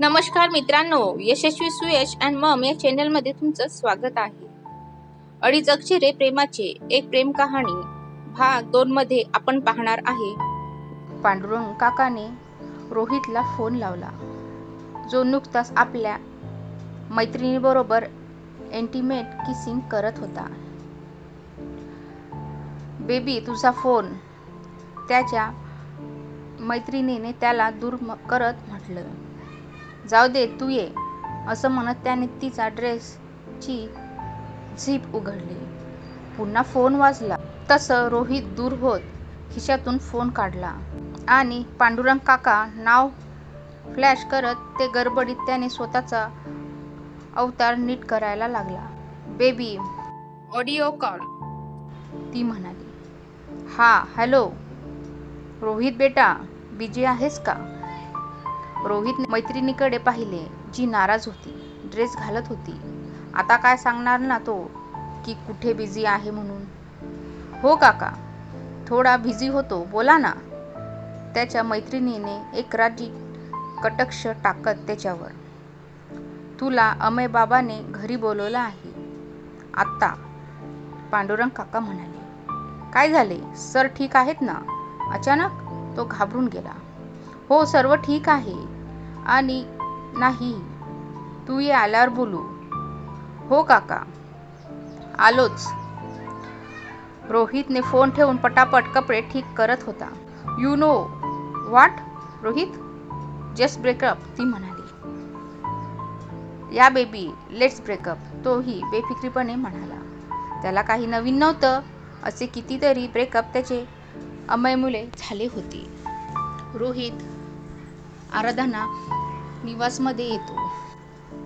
नमस्कार मित्रांनो यशस्वी सुयश अँड मम या चॅनलमध्ये तुमचं स्वागत आहे. अडीच अक्षरे प्रेमाचे एक प्रेम कहाणी भाग दोन मध्ये आपण पाहणार आहे. पांडुरंग काकाने रोहितला फोन लावला. जो नुकताच आपल्या मैत्रिणीबरोबर एंटिमेट किसिंग करत होता. बेबी तुझा फोन त्याच्या मैत्रिणीने त्याला दूर म- करत म्हटलं. जाऊ दे तू ये. असं म्हणत त्याने तिचा ड्रेसची झीप उघडली. पुन्हा फोन वाजला. तसं रोहित दूर होत खिशातून फोन काढला. आणि पांडुरंग काका नाव फ्लॅश करत ते गडबडीत त्याने स्वतःचा अवतार नीट करायला लागला. बेबी ऑडिओ कॉल ती म्हणाली. हा हॅलो रोहित बेटा बिजी आहेस का? रोहित मैत्रिणीकडे पाहिले. जी नाराज होती. ड्रेस घालत होती. आता काय सांगणार ना तो? की कुठे बिझी आहे म्हणून. हो काका. थोडा बिझी होतो. बोला ना. त्याच्या मैत्रिणीने एक राजी कटक्ष टाकत त्याच्यावर. तुला अमय बाबाने घरी बोलवलं आहे. आत्ता. पांडुरंग काका म्हणाले. काय झाले? सर ठीक आहेत ना? अचानक तो घाबरून गेला. हो सर्व ठीक आहे. आणि नाही तू ये आल्यावर बोलू. हो काका. आलोच. रोहितने फोन ठेवून पटापट कपडे ठीक करत होता. You know what Rohit? Just breakup ती म्हणाली. या बेबी लेट्स ब्रेकअप तोही बेफिक्रीपणे म्हणाला. त्याला काही नवीन नव्हतं असे कितीतरी ब्रेकअप त्याचे अमय मुले झाले होते. रोहित आराधना निवासमध्ये येतो.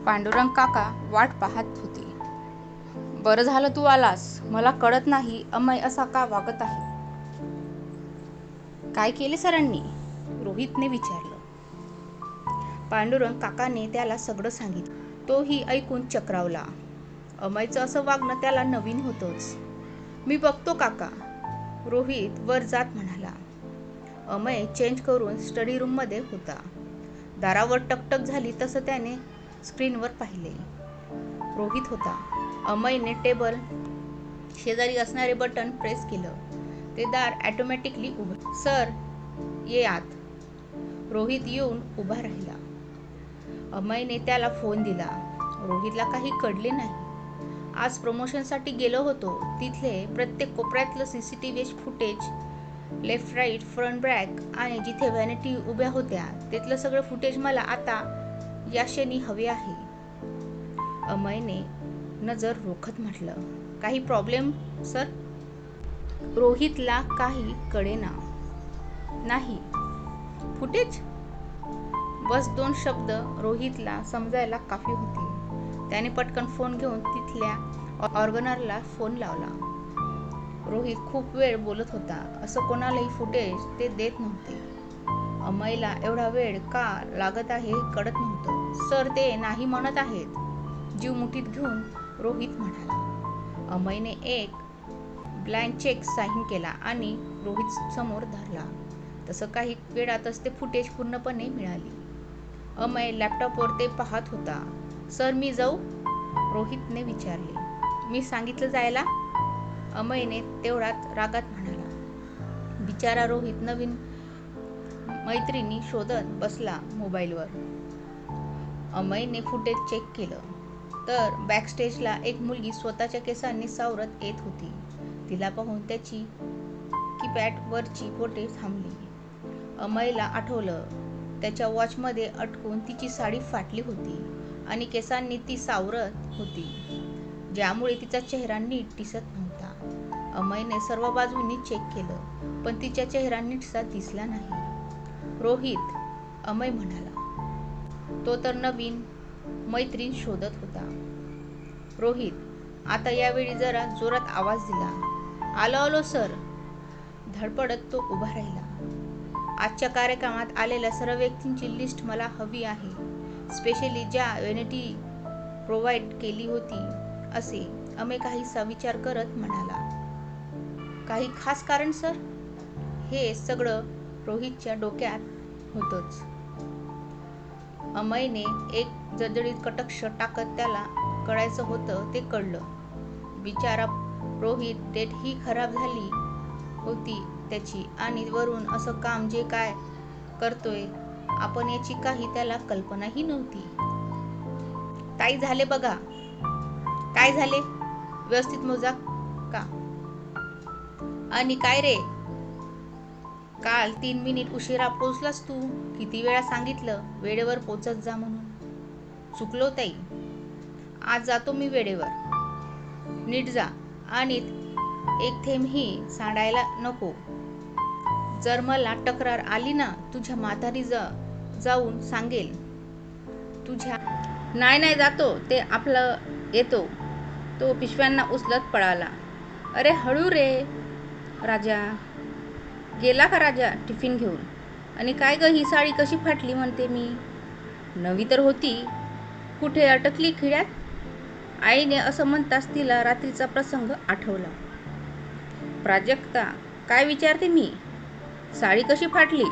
पांडुरंग काका वाट पाहत होते. बरं झालं तू आलास. मला कळत नाही अमय असा का वागत आहे? काय केले सरांनी? रोहितने विचारलं. पांडुरंग काकाने त्याला सगळं सांगितलं. तोही ऐकून चक्रावला. अमयचं असं वागणं त्याला नवीन होतंच. मी बघतो काका. रोहित वर जात म्हणाला. अमय चेंज करून स्टडी रूममध्ये होता. दारावर टकटक झाली तसं त्याने स्क्रीनवर पाहिले. रोहित होता. अमयने टेबल शेजारी असणारे बटन प्रेस केलं. ते दार ॲटोमॅटिकली उघड सर ये आत. रोहित येऊन उभा राहिला. अमयने त्याला फोन दिला. रोहितला काही कळले नाही. आज प्रमोशनसाठी गेलो होतो. तिथले प्रत्येक कोपऱ्यातलं C C T V footage left right front back आणि जिथे व्हॅनिटी उभ्या होत्या तिथलं सगळं फुटेज मला आता या क्षणी हवे आहे. अमयने नजर रोखत म्हटलं काही प्रॉब्लेम सर रोहितला काही कळेना नाही. फुटेज बस दोन शब्द रोहितला समजायला काफी होते. त्याने पटकन फोन घेऊन तिथल्या ऑर्गनरला फोन लावला. रोहित खूप वेळ बोलत होता. असं कोणालाही फुटेज ते देत नव्हते. अमयला एवढा वेळ का लागत आहे कळत नव्हतं. सर ते नाही म्हणत आहेत. जीव मुठीत घेऊन रोहित म्हणाला. अमयने एक ब्लँक चेक साईन केला आणि रोहित समोर धरला. तसं काही वेळातच ते फुटेज पूर्णपणे मिळाली. अमय लॅपटॉपवर ते पाहत होता. सर मी जाऊ? रोहितने विचारले. मी सांगितलं जायला? अमयने तेवढ्यात रागात म्हणाला बिचारा रोहित नवीन मैत्रिणी शोधत बसला मोबाईलवर. अमयने फुटेज चेक केलं तर बॅकस्टेजला एक मुलगी स्वतःच्या केसांनी सावरत येत होती. तिला पाहून त्याची कीपॅड वरची बोटे थांबली. अमयला आठवलं त्याच्या वॉचमध्ये अटकून तिची साडी फाटली होती आणि केसांनी ती सावरत होती ज्यामुळे तिचा चेहरा नीट दिसत नव्हता. अमयने सर्व बाजूंनी चेक केलं पण तिच्या चेहरा नीटसा दिसला नाही. रोहित अमय म्हणाला तो तर नवीन मैत्रीण शोधत होता. रोहित आता यावेळी जरा जोरात आवाज दिला. आलो आलो सर. धडपडत तो उभा राहिला. आजच्या कार्यक्रमात आलेल्या सर्व व्यक्तींची लिस्ट मला हवी आहे. स्पेशली ज्या वेनिटी प्रोव्हाइड केली होती असे अमे काहीसा विचार करत म्हणाला. काही खास कारण सर? हे सगळं रोहितच्या डोक्यात होतंच. अमयने एक जळजळीत कटक्ष टाकत त्याला कळायचं होतं ते कळलं. बिचारा रोहित डेट ही खराब झाली होती त्याची आणि वरून असं काम जे काय करतोय आपण याची काही त्याला कल्पनाही नव्हती. ताई झाले बघा. काय झाले? व्यवस्थित मोजा का? आणि काय रे? काल तीन मिनिट उशिरा पोचलास तू. किती वेळा सांगितलं वेळेवर पोचत जा म्हणून. चुकलो ताई. आज जातो मी वेळेवर. नीट जा. आणि एक थेंबही सांडायला नको. जर मला तक्रार आली ना तुझ्या म्हातारी जा जाऊन सांगेल. तुझ्या नाही नाही जातो. ते आपलं येतो. तो पिशव्यांना उचलत पळाला. अरे हळू रे. राजा? गेला का राजा टिफिन घेऊन? आणि काय ग ही साडी कशी फाटली म्हणते मी? नवी तर होती. कुठे अटकली खिड्यात? आईने असं म्हणताच तिला रात्रीचा प्रसंग आठवला. प्राजक्ता काय विचारते मी? साडी कशी फाटली?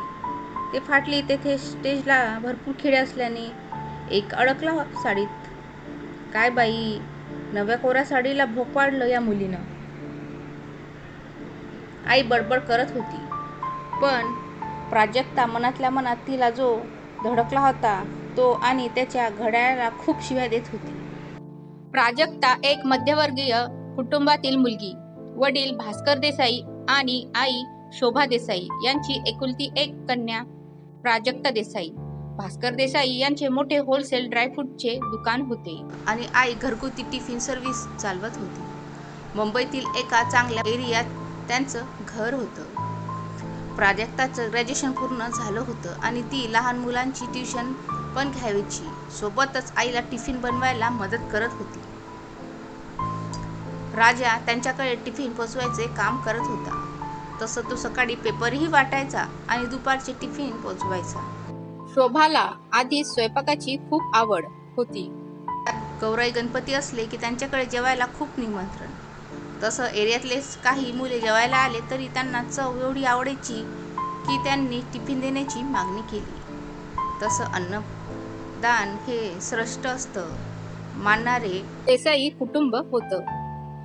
ते फाटली तेथे स्टेजला भरपूर खिडे असल्याने एक अडकला साडीत. काय बाई नव्या कोऱ्या साडीला भोक पाडलं या मुलीनं. आई बडबड करत होती. पण प्राजक्ता मनातल्या मनात तिला जो धडकला होता तो आणि त्याच्या घड्याळाला खूप शिव्या देत होती. प्राजक्ता एक मध्यवर्गीय कुटुंबातील मुलगी वडील भास्कर देसाई आणि आई शोभा देसाई यांची एकुलती एक कन्या प्राजक्ता देसाई. भास्कर देसाई यांचे मोठे होलसेल ड्रायफ्रूटचे दुकान होते. आणि आई घरगुती टिफिन सर्व्हिस चालवत होती. मुंबईतील एका चांगल्या एरियात त्यांचं घर होतं. प्राजक्ताचं ग्रॅज्युएशन पूर्ण झालं होतं आणि ती लहान मुलांची ट्युशन पण घ्यायची. सोबतच आईला टिफिन बनवायला मदत करत होती. राजा त्यांच्याकडे टिफिन पोचवायचे काम करत होता. तसं तो सकाळी पेपरही वाटायचा आणि दुपारचे टिफिन पोचवायचा. शोभाला आधी स्वयंपाकाची खूप आवड होती. गौराई गणपती असले की त्यांच्याकडे जेवायला खूप निमंत्रण. तसं एरियातलेच काही मुले जेवायला आले तरी त्यांना चव एवढी आवडायची की त्यांनी टिफिन देण्याची मागणी केली. तसं अन्नदान हे श्रेष्ठ असतं. मानणारे देसाई कुटुंब होतं.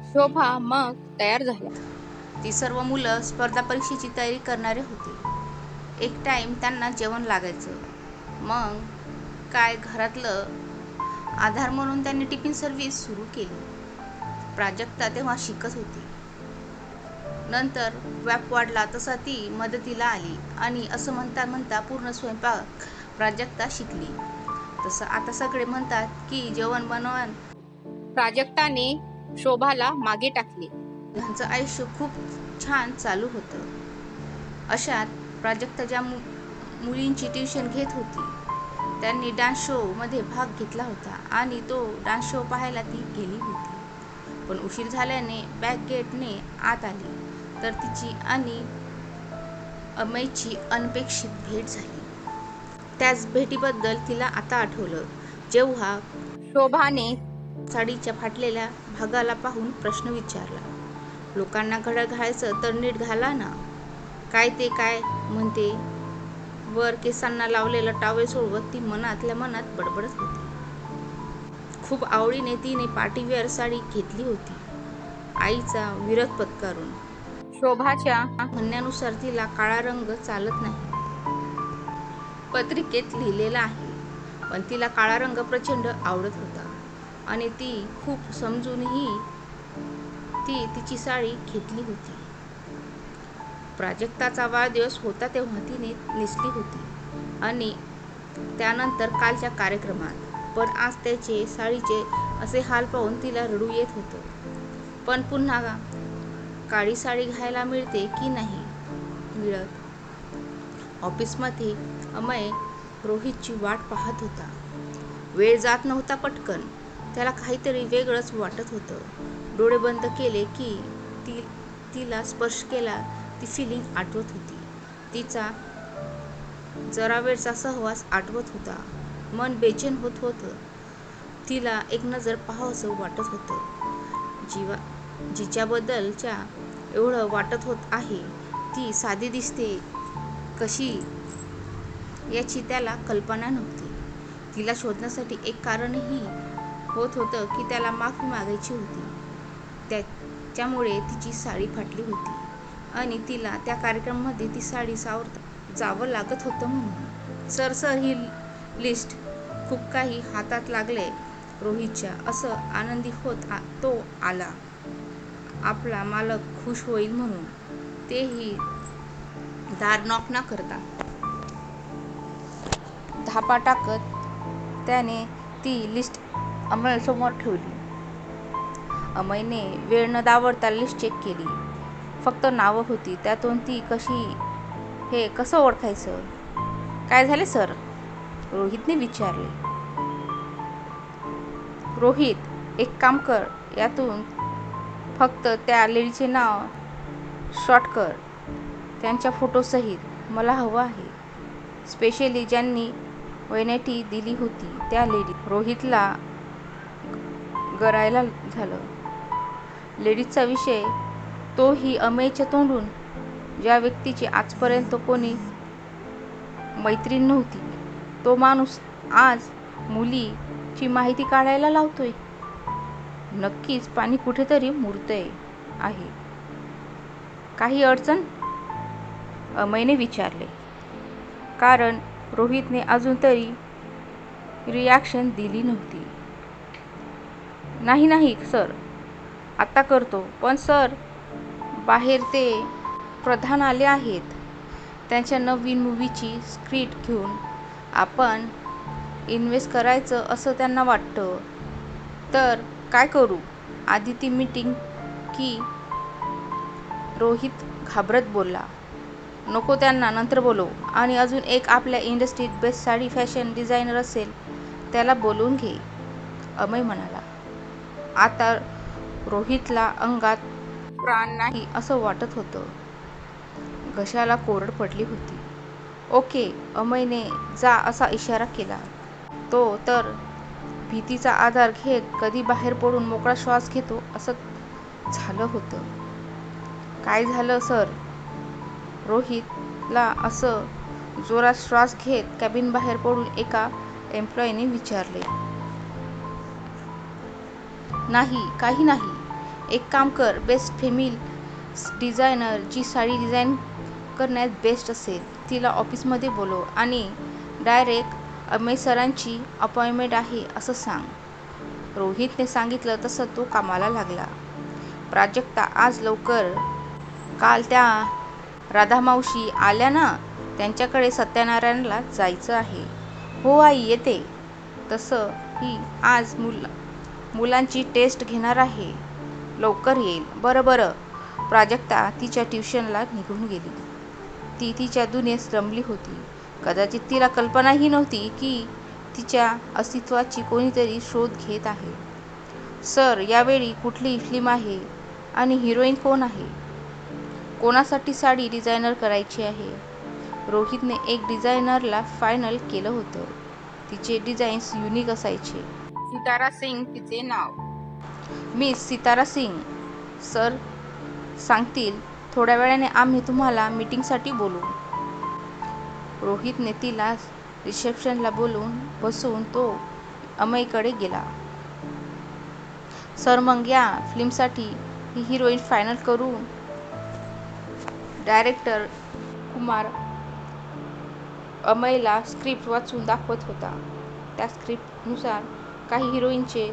शोभा मग तयार झाल्या. ती सर्व मुलं स्पर्धा परीक्षेची तयारी करणारे होते. एक टाईम त्यांना जेवण लागायचं. मग काय घरातलं आधार म्हणून त्यांनी टिफिन सर्व्हिस सुरू केली. प्राजक्ता तेव्हा शिकत होती. नंतर व्याप वाढला तसा ती मदतीला आली आणि असं म्हणता म्हणता पूर्ण स्वयंपाक प्राजक्ता शिकली. तसं आता सगळे म्हणतात की जेवण बनवण प्राजक्ताने शोभाला मागे टाकले. त्यांचं आयुष्य खूप छान चालू होतं. अशात प्राजक्ता ज्या मु मुलींची ट्युशन घेत होती त्यांनी डान्स शोमध्ये भाग घेतला होता आणि तो डान्स शो पाहायला ती गेली होती. पण उशीर झाल्याने बॅक गेटने आत आली. तर तिची आणि अमयची अनपेक्षित भेट झाली. त्याच भेटीबद्दल तिला आता आठवलं. जेव्हा शोभाने साडीच्या फाटलेल्या भागाला पाहून प्रश्न विचारला. लोकांना घड्याळ घालायचं तर नीट घाला ना. काय ते काय? म्हणते. वर केसांना लावलेलं टावेल सोडवत ती मनातल्या मनात बडबडत होती. खूप आवडीने तिने पार्टीवेअर साडी घेतली होती. आईचा विरोध पत्करून. शोभाच्या म्हणण्यानुसार तिला काळा रंग चालत नाही. पत्रिकेत लिहिलेला आहे. पण तिला काळा रंग प्रचंड आवडत होता. आणि ती खूप समजूनही ती तिची साडी घेतली होती. प्राजक्ताचा वाढदिवस होता तेव्हा तिने नेसली होती. आणि त्यानंतर कालच्या कार्यक्रमात पण आज त्याचे साडीचे असे हाल पाहून तिला रडू येत होतं. पण पुन्हा काळी साडी घ्यायला मिळते की नाही? मिळत. ऑफिसमध्ये अमय रोहितची वाट पाहत होता. वेळ जात नव्हता पटकन. त्याला काहीतरी वेगळंच वाटत होतं. डोळे बंद केले की ती तिला स्पर्श केला ती फिलिंग आठवत होती. तिचा जरा वेळचा सहवास आठवत होता. मन बेचैन होत होतं. तिला एक नजर पाहावंसं वाटत होतं. जीवा जिच्याबद्दलच्या एवढं वाटत होत आहे ती साधी दिसते कशी? याची त्याला कल्पना नव्हती. तिला शोधण्यासाठी एक कारणही होत होतं की त्याला माफी मागायची होती. त्याच्यामुळे तिची साडी फाटली होती आणि तिला त्या कार्यक्रमामध्ये ती साडी सावरता जावं लागत होतं म्हणून. सर सर ही लिस्ट खूप काही हातात लागले रोहितच्या. असं आनंदी होत आ- तो आला. आपला मालक खुश होईल म्हणून. तेही दार नॉक ना करता. धापा टाकत त्याने ती लिस्ट अमयसमोर ठेवली. अमयने वेळ न दावडता लिस्ट चेक केली. फक्त नावं होती. त्यातून ती कशी हे कसं ओळखायचं? काय झाले सर? रोहितने विचारले. रोहित एक काम कर यातून फक्त त्या लेडीचे नाव शॉर्ट कर. त्यांच्या फोटोसहित मला हवं आहे. स्पेशली ज्यांनी वैनेटी दिली होती त्या लेडी रोहितला गरायला झालं. लेडीजचा विषय तोही अमेच्या तोंडून. ज्या व्यक्तीची आजपर्यंत कोणी मैत्रीण नव्हती तो माणूस आज मुलीची माहिती काढायला लावतोय. नक्कीच पाणी कुठेतरी मुरतंय आहे. काही अडचण? अमयने विचारले. कारण रोहितने अजून तरी रिॲक्शन दिली नव्हती. नाही नाही सर. आत्ता करतो. पण सर बाहेर ते प्रधान आले आहेत. त्यांच्या नवीन मूवीची स्क्रिप्ट घेऊन आपण इन्व्हेस्ट करायचं असं त्यांना वाटतं. तर काय करू? आधी ती मीटिंग की रोहित घाबरत बोलला. नको त्यांना नंतर बोलवू आणि अजून एक आपल्या इंडस्ट्रीत बेस्ट साडी फॅशन डिझायनर असेल त्याला बोलवून घे अमय म्हणाला. आता रोहितला अंगात प्राण नाही असं वाटत होतं. घशाला कोरड पडली होती. ओके अमयने जा असा इशारा केला. तो तर भीतीचा आधार घेत कधी बाहेर पडून मोकळा श्वास घेतो असं झालं होतं. काय झालं सर? रोहितला असं जोरात श्वास घेत कॅबिन बाहेर पडून एका एम्प्लॉईने विचारले. नाही काही नाही. एक काम कर बेस्ट फेमिल डिझायनर जी साडी डिझाईन करण्यात बेस्ट असेल. तिला ऑफिसमध्ये बोलव आणि डायरेक्ट अमेय सरांची अपॉइंटमेंट आहे असं सांग. रोहितने सांगितलं तसं तो कामाला लागला. प्राजक्ता आज लवकर काल त्या राधामावशी आल्या ना त्यांच्याकडे सत्यनारायणला जायचं आहे. हो आई येते. तसं ही आज मुल मुलांची टेस्ट घेणार आहे. लवकर येईल. बरं बरं. प्राजक्ता तिच्या ट्युशनला निघून गेली. ती तिच्या दुनियेत रमली होती. कदाचित तिला कल्पनाही नव्हती की तिच्या अस्तित्वाची कोणीतरी शोध घेत आहे. सर यावेळी कुठली फिल्म आहे आणि हिरोईन कोण आहे? कोणासाठी साडी डिझायनर करायची आहे? रोहितने एक डिझायनरला फायनल केलं होतं. तिचे डिझाईन्स युनिक असायचे. सितारा सिंग तिचे नाव. मिस सितारा सिंग सर सांगतील थोड्या वेळाने आम्ही तुम्हाला मीटिंगसाठी बोलू. रोहितने तिला रिसेप्शनला बोलून बसवून तो अमयकडे गेला. सर मग या फिल्मसाठी ही हिरोईन फायनल करू. डायरेक्टर कुमार अमयला स्क्रिप्ट वाचून दाखवत होता. त्या स्क्रिप्टनुसार काही हिरोईनचे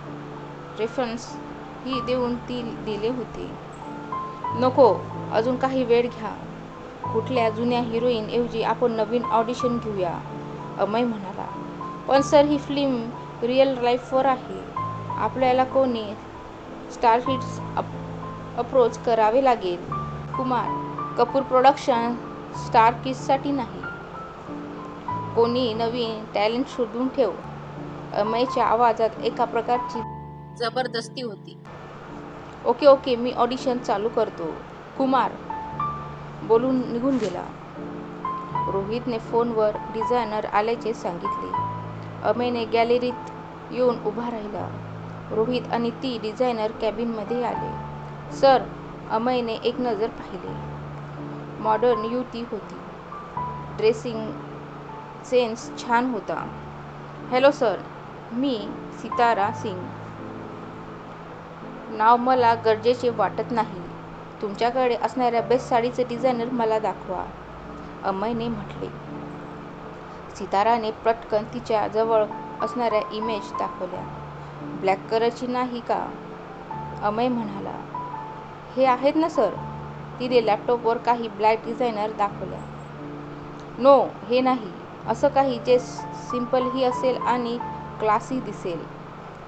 रेफरन्स ही देऊन ती दिले होते. नको अजून काही वेळ घ्या. कुठल्या जुन्या हिरोईन ऐवजी आपण नवीन ऑडिशन घेऊया अमय म्हणाला. पण सर ही फिल्म रिअल लाईफवर आहे. आपल्याला कोणी स्टारफिट्स अप अप्रोच करावे लागेल? कुमार कपूर प्रोडक्शन स्टार किससाठी नाही. कोणी नवीन टॅलेंट शोधून ठेव. अमयच्या आवाजात एका प्रकारची जबरदस्ती होती. ओके ओके मी ऑडिशन चालू करतो. कुमार बोलून निघून गेला. रोहितने फोनवर डिझायनर आल्याचे सांगितले. अमयने गॅलरीत येऊन उभा राहिला. रोहित आणि ती डिझायनर कॅबिनमध्ये आले. सर अमयने एक नजर पाहिले. मॉडर्न युती होती. ड्रेसिंग सेन्स छान होता. हॅलो सर मी सितारा सिंग. नाव मला गरजेचे वाटत नाही. तुमच्याकडे असणाऱ्या बेस्ट साडीचे डिझायनर मला दाखवा अमयने म्हटले. सिताराने पटकन तिच्या जवळ असणाऱ्या इमेज दाखवल्या. ब्लॅक कलरची नाही का? अमय म्हणाला. हे आहेत ना सर तिने लॅपटॉपवर काही ब्लॅक डिझायनर दाखवल्या. नो हे नाही. असं काही जे सिम्पलही असेल आणि क्लासी दिसेल.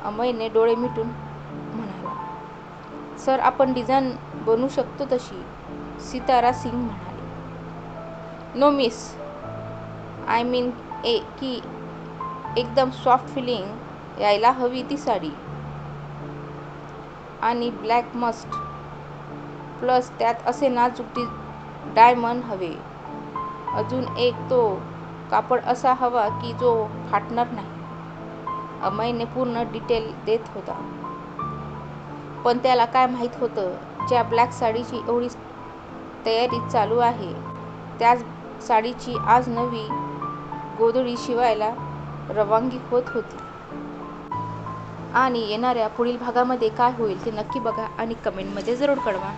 अमयने डोळे मिटून सर आपण डिझाईन बनवू शकतो तशी सितारा सिंग म्हणाली. नो मिस आय मीन ए की एकदम सॉफ्ट फिलिंग यायला हवी ती साडी. आणि ब्लॅक मस्ट प्लस त्यात असे नाजूक डि डायमंड हवे. अजून एक तो कापड असा हवा की जो फाटणार नाही. अमयने पूर्ण डिटेल देत होता. पण त्याला काय माहीत होतं? ज्या ब्लॅक साडीची एवढी तयारी चालू आहे त्याच साडीची आज नवी गोधडी शिवायला रवानगी होत होती. आणि येणाऱ्या पुढील भागामध्ये काय होईल ते नक्की बघा आणि कमेंटमध्ये जरूर कळवा.